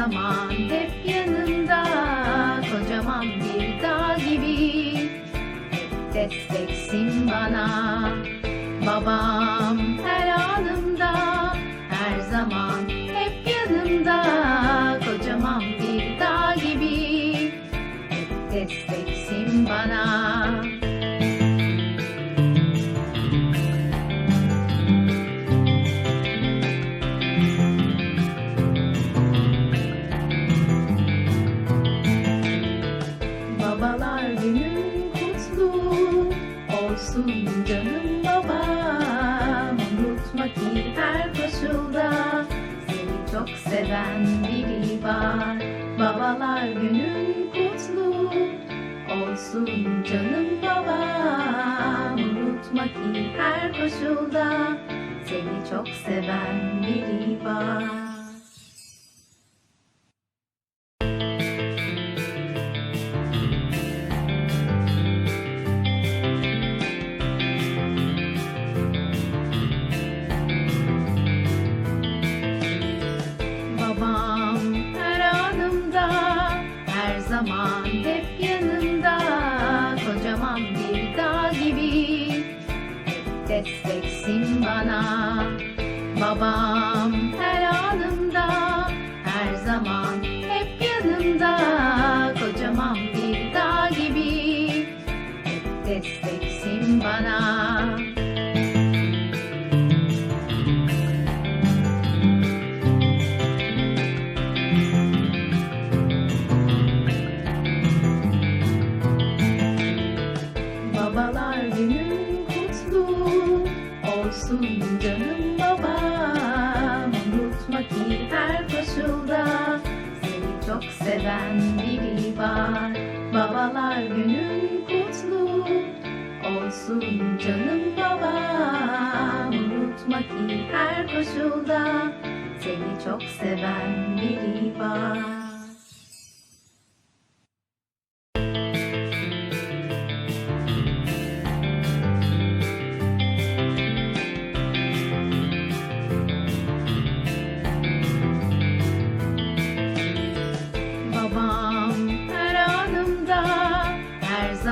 zaman hep yanında Kocaman bir dağ gibi. Desteksin bana Babam her anımda. Her zaman hep yanımda Kocaman bir dağ gibi. Hep desteksin olsun canım babam. Unutma ki her koşulda seni çok seven biri var. Babalar günün kutlu olsun canım babam. Unutma ki her koşulda seni çok seven biri var zaman hep yanımda Kocaman bir dağ gibi, desteksin bana Babam her anımda, her zaman hep yanımda. Kocaman bir dağ gibi, hep olsun canım babam. Unutma ki her koşulda seni çok seven biri var. Babalar günün kutlu olsun canım babam. Unutma ki her koşulda seni çok seven biri var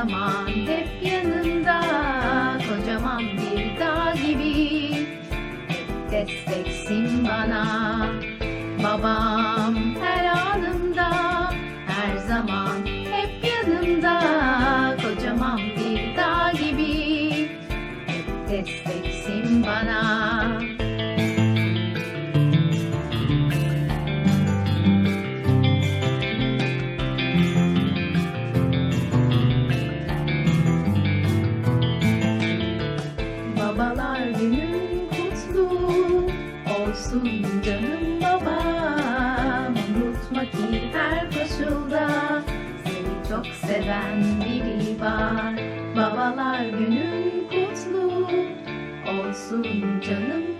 zaman hep yanında Kocaman bir dağ gibi, desteksin bana Babam her olsun canım babam Unutma ki her koşulda seni çok seven biri var. Babalar günün kutlu olsun canım